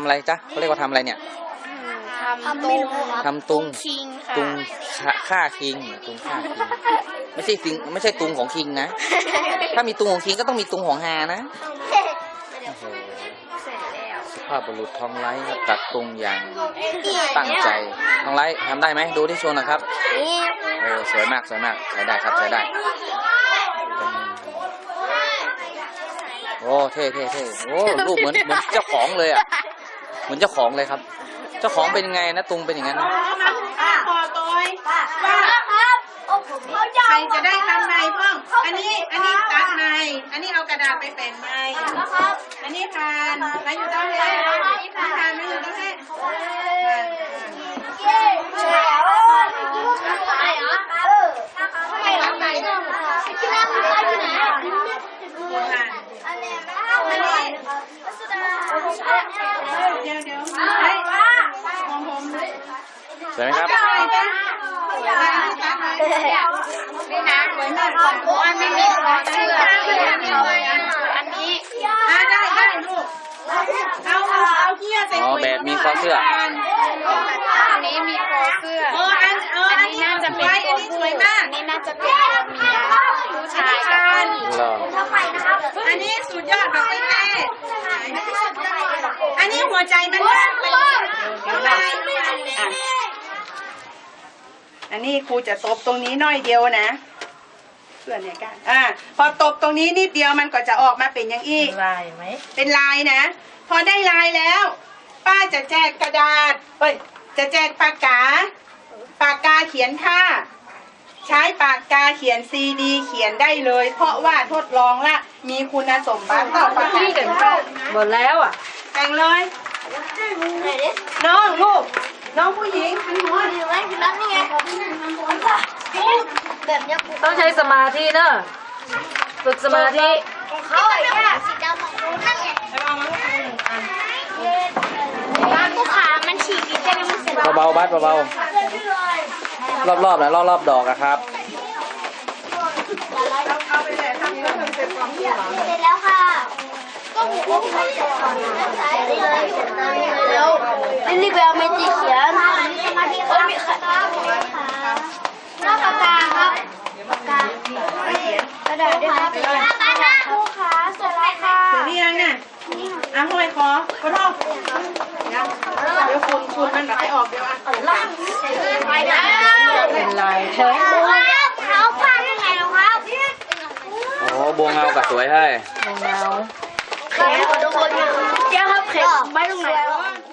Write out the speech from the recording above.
ำอะไรจ๊ะเขาเรียกว่าทำอะไรเนี่ยทำตุงทำตุงคิงค่ะตุงฆ่าฆ่าคิงตุงฆ่าคิงไม่ใช่สิงไม่ใช่ตุงของคิงนะ ถ้ามีตุงของคิงก็ต้องมีตุงของฮานะโอ้โหเสร็จแล้วสุภาพบุรุษทองไลท์ครับตัดตุงอย่างตั้งใจทองไลท์ทำได้ไหมดูที่โชว์หนะครับนี่เออสวยมากสวยมากใช้ได้ครับใช้ได้โอ้เท่เท่เท่โอ้รูปเหมือนเหมือนเจ้าของเลยอะ เหมือนเจ้าของเลยครับ เจ้าของเป็นยังไงนะตุงเป็นอย่างนั้นนะพอตัวว่าใครจะได้ทำในเพิ่งอันนี้อันนี้ตัดใน อันนี้เอากระดาษไปแปะในอันนี้ทานมาอยู่ตั้งแต่ทานมาอยู่ตั้งแต่ เดี๋ยวเดี๋ยวเฮ้ยของผมสวยไหมครับใช่จ้ะตัดในนี่นะเหมือนแบบของอันไม่มีคอเสื้ออันนี้อะได้ได้ลูกเอาเอาเอาเกียร์ใส่อ๋อถุงแบบมีคอเสื้ออันนี้มีคอเสื้อเอออันเอออัอันนนี้นี้น่าจะสเป็วนยตัอัวนนี้สผู้วยมากอันนี้น่าจะเป็นตัวเมียผู้ชายกับผู้หญิงเหรออันนี้สุดยอดแบบไม่แพ้ อันนี้หัวใจมันมากเลยอันนี้ครูจะตบตรงนี้หน้อยเดียวนะเพื่อนเนี่ยกันอ่าพอตบตรงนี้นิดเดียวมันก็จะออกมาเป็นอย่างอีกลายไหมเป็นลายนะ พอได้ลายแล้ว ป้าจะแจกกระดาษเอ้ยจะแจกปากกา ปากกาเขียนค่าใช้ปากกาเขียนซีดีเขียนได้เลย เพราะว่าทดลองละมีคุณสมบัติต่อปากกาเขียนค่าหมดแล้วอะแต่งเลย น้องลูกน้องผู้หญิงหันหัวถือไว้คือรักนี่ไงแบบเนี้ยต้องใช้สมาธิเนอะฝึกสมาธิเขาไอ้เนี่ยสีดำของกูนั่นไงแล้วเอามาให้ครูหนึ่งอันบ้านลูกค้ามันฉีกแค่นี้มันเสร็จแล้วเบาๆบัสเบาๆรอบๆนะรอบๆดอกอะครับเอาไปเลยทำเพื่อเสร็จความที่หวังเสร็จแล้วค่ะ แล้วรีบไปเอาเมจิเขียนสมาธิครับมีค่ะหน้าปากกาครับปากกากระดาษด้วยครับครูขาสร็จแล้วค่ะเดี๋ยวนี้ยังเนี่ยอะห้อยคอขอโทษเดี๋ยวคุณคุณมันแบบให้ออกเดี๋ยวอะไปแล้วเป็นลายใช่ไหมเขาฟังยังไงครับโอ้บัวเงากับสวยให้เป็นเงา เดี๋ยวครับเพ了